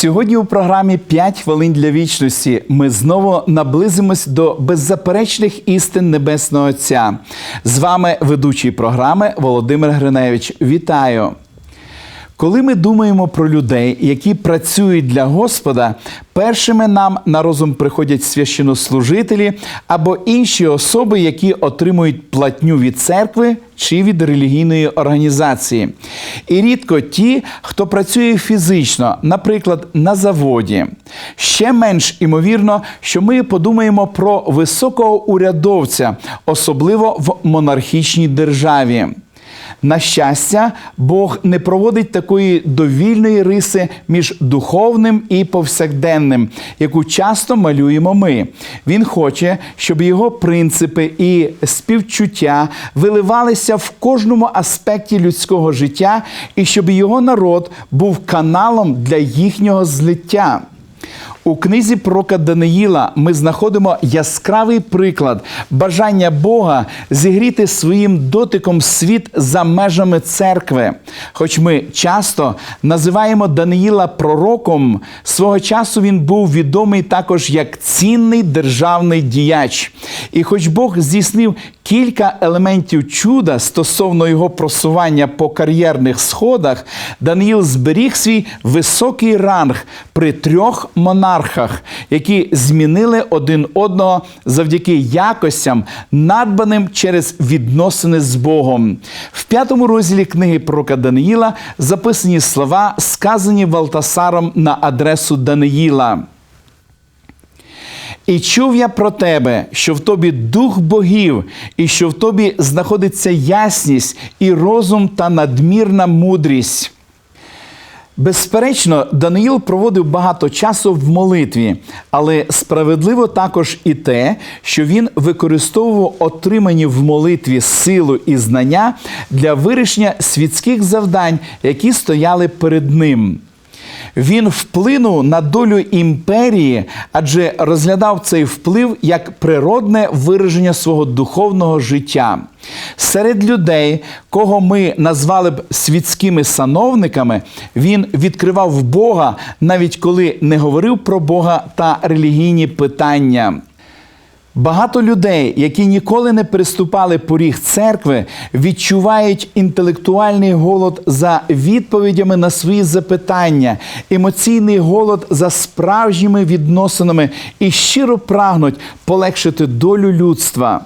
Сьогодні у програмі «5 хвилин для вічності ми знову наблизимось до беззаперечних істин Небесного Отця. З вами ведучий програми Володимир Гриневич. Вітаю! Коли ми думаємо про людей, які працюють для Господа, першими нам на розум приходять священнослужителі або інші особи, які отримують платню від церкви чи від релігійної організації. І рідко ті, хто працює фізично, наприклад, на заводі. Ще менш імовірно, що ми подумаємо про високого урядовця, особливо в монархічній державі. На щастя, Бог не проводить такої довільної риси між духовним і повсякденним, яку часто малюємо ми. Він хоче, щоб його принципи і співчуття виливалися в кожному аспекті людського життя, і щоб його народ був каналом для їхнього злиття. У книзі пророка Даниїла ми знаходимо яскравий приклад бажання Бога зігріти своїм дотиком світ за межами церкви. Хоч ми часто називаємо Даниїла пророком, свого часу він був відомий також як цінний державний діяч. І хоч Бог здійснив кілька елементів чуда стосовно його просування по кар'єрних сходах, Даниїл зберіг свій високий ранг при трьох монархах, які змінили один одного завдяки якостям, надбаним через відносини з Богом. В п'ятому розділі книги пророка Даниїла записані слова, сказані Валтасаром на адресу Даниїла. І чув я про тебе, що в тобі дух богів, і що в тобі знаходиться ясність і розум та надмірна мудрість. Безперечно, Даниїл проводив багато часу в молитві, але справедливо також і те, що він використовував отримані в молитві силу і знання для вирішення світських завдань, які стояли перед ним. Він вплинув на долю імперії, адже розглядав цей вплив як природне вираження свого духовного життя. Серед людей, кого ми назвали б світськими сановниками, він відкривав Бога, навіть коли не говорив про Бога та релігійні питання. Багато людей, які ніколи не приступали поріг церкви, відчувають інтелектуальний голод за відповідями на свої запитання, емоційний голод за справжніми відносинами і щиро прагнуть полегшити долю людства.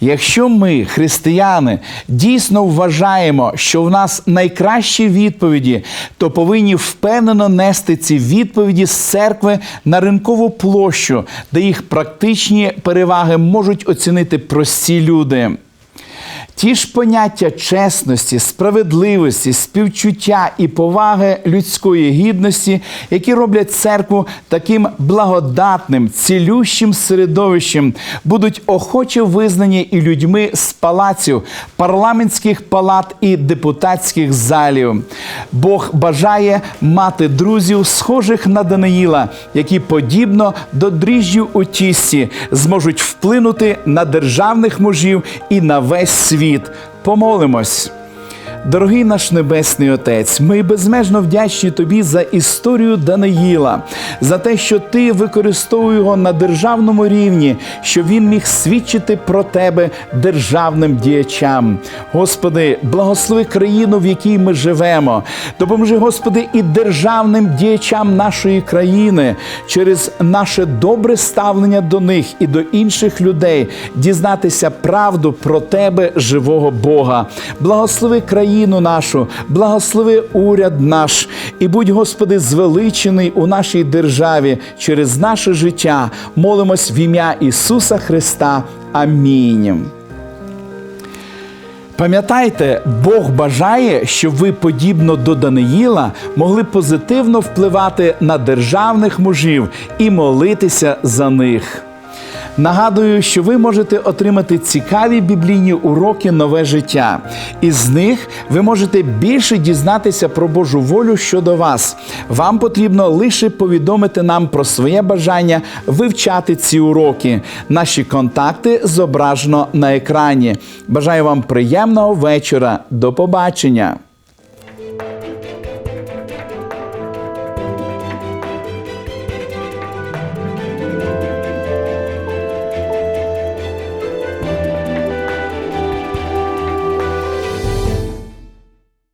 Якщо ми, християни, дійсно вважаємо, що в нас найкращі відповіді, то повинні впевнено нести ці відповіді з церкви на ринкову площу, де їх практичні переваги можуть оцінити прості люди. Ті ж поняття чесності, справедливості, співчуття і поваги людської гідності, які роблять церкву таким благодатним, цілющим середовищем, будуть охоче визнані і людьми з палаців, парламентських палат і депутатських залів. Бог бажає мати друзів, схожих на Даниїла, які подібно до дріжджів у тісті зможуть вплинути на державних мужів і на весь світ. Помолимось. Дорогий наш Небесний Отець, ми безмежно вдячні Тобі за історію Даниїла, за те, що ти використовує його на державному рівні, щоб він міг свідчити про тебе державним діячам. Господи, благослови країну, в якій ми живемо. Допоможи, Господи, і державним діячам нашої країни через наше добре ставлення до них і до інших людей дізнатися правду про Тебе, живого Бога. Благослови країну нашу, благослови уряд наш, і будь, Господи, звеличений у нашій державі через наше життя. Молимось в ім'я Ісуса Христа. Амінь. Пам'ятайте, Бог бажає, щоб ви, подібно до Даниїла, могли позитивно впливати на державних мужів і молитися за них. Нагадую, що ви можете отримати цікаві біблійні уроки нове життя. Із них ви можете більше дізнатися про Божу волю щодо вас. Вам потрібно лише повідомити нам про своє бажання вивчати ці уроки. Наші контакти зображено на екрані. Бажаю вам приємного вечора. До побачення!